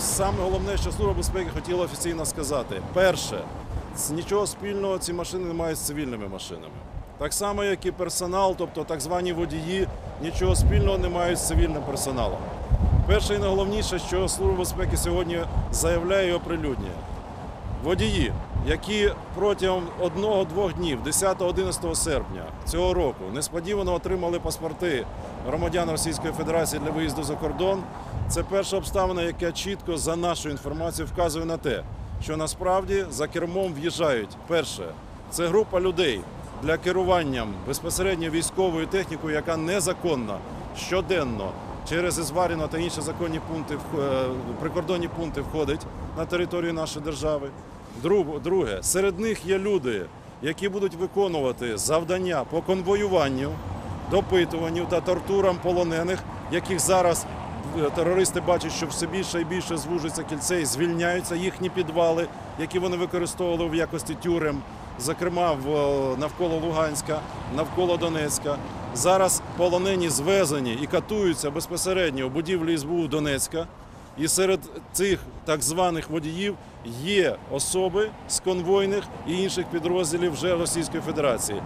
саме головне, що Служба безпеки хотіла офіційно сказати: перше, нічого спільного ці машини не мають з цивільними машинами. Так само, як і персонал, тобто так звані водії, нічого спільного не мають з цивільним персоналом. Перше і найголовніше, що Служба безпеки сьогодні заявляє і оприлюднює. Водії, які протягом одного-двох днів, 10-11 серпня цього року, несподівано отримали паспорти громадян Російської Федерації для виїзду за кордон, це перша обставина, яка чітко за нашою інформацією вказує на те, що насправді за кермом в'їжджають перше, це група людей для керування безпосередньо військовою технікою, яка незаконно щоденно через Ізваріно та інші законні пункти е, прикордонні пункти входить на територію нашої держави. Друге, серед них є люди, які будуть виконувати завдання по конвоюванню, допитуванню та тортурам полонених, яких зараз терористи бачать, що все більше і більше звужується кільце і звільняються їхні підвали, які вони використовували в якості тюрем, зокрема е, навколо Луганська, навколо Донецька. Зараз полонені звезені і катуються безпосередньо у будівлі СБУ Донецька. І серед цих так званих водіїв є особи з конвойних і інших підрозділів вже Російської Федерації.